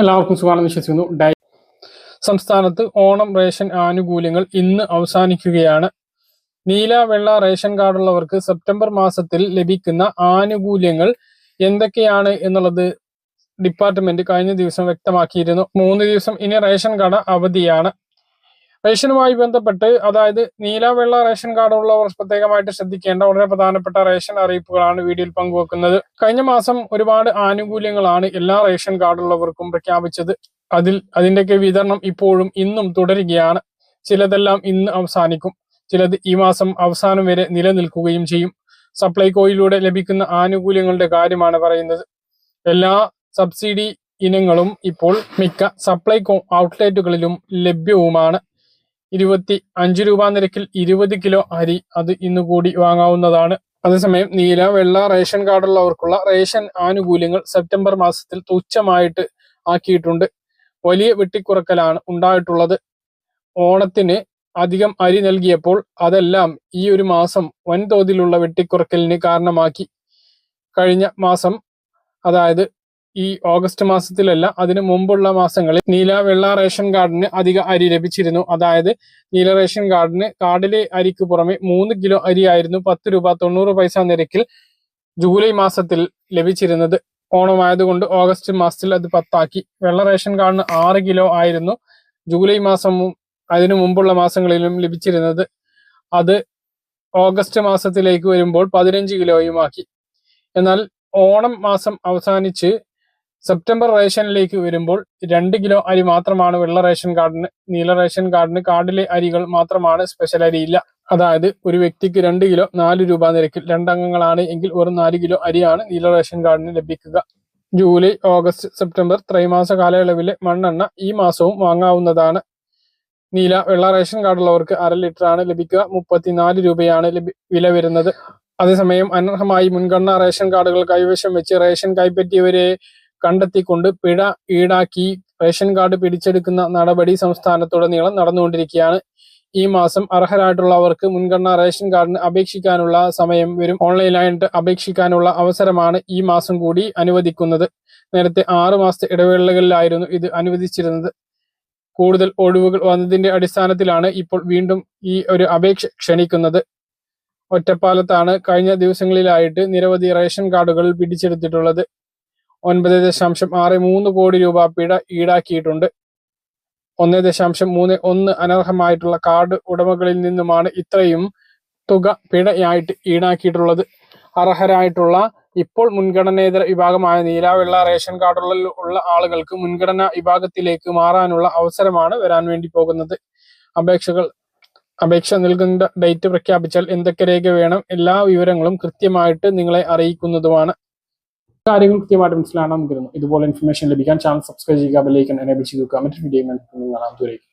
എല്ലാവർക്കും സുഖമാണെന്ന് വിശ്വസിക്കുന്നു. ഡയ സംസ്ഥാനത്ത് ഓണം റേഷൻ ആനുകൂല്യങ്ങൾ ഇന്ന് അവസാനിക്കുകയാണ്. നീല വെള്ള റേഷൻ കാർഡുള്ളവർക്ക് സെപ്റ്റംബർ മാസത്തിൽ ലഭിക്കുന്ന ആനുകൂല്യങ്ങൾ എന്തൊക്കെയാണ് എന്നുള്ളത് ഡിപ്പാർട്ട്മെന്റ് കഴിഞ്ഞ ദിവസം വ്യക്തമാക്കിയിരുന്നു. മൂന്ന് ദിവസം ഇനി റേഷൻ കട അവധിയാണ്. റേഷനുമായി ബന്ധപ്പെട്ട് അതായത് നീല വെള്ള റേഷൻ കാർഡ് ഉള്ളവർ പ്രത്യേകമായിട്ട് ശ്രദ്ധിക്കേണ്ട വളരെ പ്രധാനപ്പെട്ട റേഷൻ അറിയിപ്പുകളാണ് വീഡിയോയിൽ പങ്കുവെക്കുന്നത്. കഴിഞ്ഞ മാസം ഒരുപാട് ആനുകൂല്യങ്ങളാണ് എല്ലാ റേഷൻ കാർഡുള്ളവർക്കും പ്രഖ്യാപിച്ചത്. അതിൽ അതിന്റെയൊക്കെ വിതരണം ഇപ്പോഴും ഇന്നും തുടരുകയാണ്. ചിലതെല്ലാം ഇന്ന് അവസാനിക്കും. ചിലത് ഈ മാസം അവസാനം വരെ നിലനിൽക്കുകയും ചെയ്യും. സപ്ലൈകോയിലൂടെ ലഭിക്കുന്ന ആനുകൂല്യങ്ങളുടെ കാര്യമാണ് പറയുന്നത്. എല്ലാ സബ്സിഡി ഇനങ്ങളും ഇപ്പോൾ മിക്ക സപ്ലൈകോ ഔട്ട്ലെറ്റുകളിലും ലഭ്യവുമാണ്. ഇരുപത്തി അഞ്ച് രൂപ നിരക്കിൽ ഇരുപത് കിലോ അരി അത് ഇന്ന് കൂടി വാങ്ങാവുന്നതാണ്. അതേസമയം നീല വെള്ള റേഷൻ കാർഡുള്ളവർക്കുള്ള റേഷൻ ആനുകൂല്യങ്ങൾ സെപ്റ്റംബർ മാസത്തിൽ തുച്ഛമായിട്ട് ആക്കിയിട്ടുണ്ട്. വലിയ വെട്ടിക്കുറക്കലാണ് ഉണ്ടായിട്ടുള്ളത്. ഓണത്തിന് അധികം അരി നൽകിയപ്പോൾ അതെല്ലാം ഈ ഒരു മാസം വൻതോതിലുള്ള വെട്ടിക്കുറക്കലിന് കാരണമാക്കി. കഴിഞ്ഞ മാസം അതായത് ഈ ഓഗസ്റ്റ് മാസത്തിലല്ല അതിനു മുമ്പുള്ള മാസങ്ങളിൽ നീല വെള്ള റേഷൻ കാർഡിന് അധിക അരി ലഭിച്ചിരുന്നു. അതായത് നീല റേഷൻ കാർഡിന് കാർഡിലെ അരിക്ക് പുറമെ മൂന്ന് കിലോ അരി ആയിരുന്നു പത്ത് രൂപ തൊണ്ണൂറ് പൈസ നിരക്കിൽ ജൂലൈ മാസത്തിൽ ലഭിച്ചിരുന്നത്. ഓണമായതുകൊണ്ട് ഓഗസ്റ്റ് മാസത്തിൽ അത് പത്താക്കി. വെള്ള റേഷൻ കാർഡിന് ആറ് കിലോ ആയിരുന്നു ജൂലൈ മാസം അതിനു മുമ്പുള്ള മാസങ്ങളിലും ലഭിച്ചിരുന്നത്. അത് ഓഗസ്റ്റ് മാസത്തിലേക്ക് വരുമ്പോൾ പതിനഞ്ച് കിലോയുമാക്കി എന്നാൽ ഓണം മാസം അവസാനിച്ച് സെപ്റ്റംബർ റേഷനിലേക്ക് വരുമ്പോൾ രണ്ട് കിലോ അരി മാത്രമാണ് വെള്ള റേഷൻ കാർഡിന് നീല റേഷൻ കാർഡിന് കാർഡിലെ അരികൾ മാത്രമാണ് സ്പെഷ്യൽ അരിയില്ല. അതായത് ഒരു വ്യക്തിക്ക് രണ്ട് കിലോ നാല് രൂപ നിരക്കിൽ രണ്ടംഗങ്ങളാണ് എങ്കിൽ ഒരു നാല് കിലോ അരിയാണ് നീല റേഷൻ കാർഡിന് ലഭിക്കുക. ജൂലൈ ഓഗസ്റ്റ് സെപ്റ്റംബർ ത്രൈമാസ കാലയളവിലെ മണ്ണെണ്ണ ഈ മാസവും വാങ്ങാവുന്നതാണ്. നീല വെള്ള റേഷൻ കാർഡുള്ളവർക്ക് അര ലിറ്റർ ആണ് ലഭിക്കുക. മുപ്പത്തിനാല് രൂപയാണ് വില വരുന്നത്. അതേസമയം അനർഹമായി മുൻഗണനാ റേഷൻ കാർഡുകൾ കൈവശം വെച്ച് റേഷൻ കൈപ്പറ്റിയവരെ കണ്ടെത്തിക്കൊണ്ട് പിഴ ഈടാക്കി റേഷൻ കാർഡ് പിടിച്ചെടുക്കുന്ന നടപടി സംസ്ഥാനത്തുടനീളം നടന്നുകൊണ്ടിരിക്കുകയാണ്. ഈ മാസം അർഹരായിട്ടുള്ളവർക്ക് മുൻഗണന റേഷൻ കാർഡിന് അപേക്ഷിക്കാനുള്ള സമയം വരും. ഓൺലൈനായിട്ട് അപേക്ഷിക്കാനുള്ള അവസരമാണ് ഈ മാസം കൂടി അനുവദിക്കുന്നത്. നേരത്തെ ആറ് മാസത്തെ ഇടവേളകളിലായിരുന്നു ഇത് അനുവദിച്ചിരുന്നത്. കൂടുതൽ ഒഴിവുകൾ വന്നതിന്റെ അടിസ്ഥാനത്തിലാണ് ഇപ്പോൾ വീണ്ടും ഈ ഒരു അപേക്ഷ ക്ഷണിക്കുന്നത്. ഒറ്റപ്പാലത്താണ് കഴിഞ്ഞ ദിവസങ്ങളിലായിട്ട് നിരവധി റേഷൻ കാർഡുകൾ പിടിച്ചെടുത്തിട്ടുള്ളത്. ഒൻപത് ദശാംശം ആറ് മൂന്ന് കോടി രൂപ പിഴ ഈടാക്കിയിട്ടുണ്ട്. ഒന്ന് ദശാംശം മൂന്ന് ഒന്ന് അനർഹമായിട്ടുള്ള കാർഡ് ഉടമകളിൽ നിന്നുമാണ് ഇത്രയും തുക പിഴയായിട്ട് ഈടാക്കിയിട്ടുള്ളത്. അർഹരായിട്ടുള്ള ഇപ്പോൾ മുൻഗണനേതര വിഭാഗമായ നീലാവെള്ള റേഷൻ കാർഡുള്ള ഉള്ള ആളുകൾക്ക് മുൻഗണനാ വിഭാഗത്തിലേക്ക് മാറാനുള്ള അവസരമാണ് വരാൻ വേണ്ടി പോകുന്നത്. അപേക്ഷകൾ അപേക്ഷ നൽകുന്ന ഡേറ്റ് പ്രഖ്യാപിച്ചാൽ എന്തൊക്കെ രേഖ വേണം എല്ലാ വിവരങ്ങളും കൃത്യമായിട്ട് നിങ്ങളെ അറിയിക്കുന്നതുമാണ്. കാര്യങ്ങൾ കൃത്യമായിട്ട് മനസ്സിലാണെന്ന് നമുക്കിരുന്നു. ഇതുപോലെ ഇൻഫർമേഷൻ ലഭിക്കാൻ ചാനൽ സബ്സ്ക്രൈബ് ചെയ്യുക ബെല്ലൈക്കൻ എനേബിൾ ചെയ്ത് കമന്റ് മറ്റൊരു വീഡിയോ കാണാം. ദൂരേക്ക്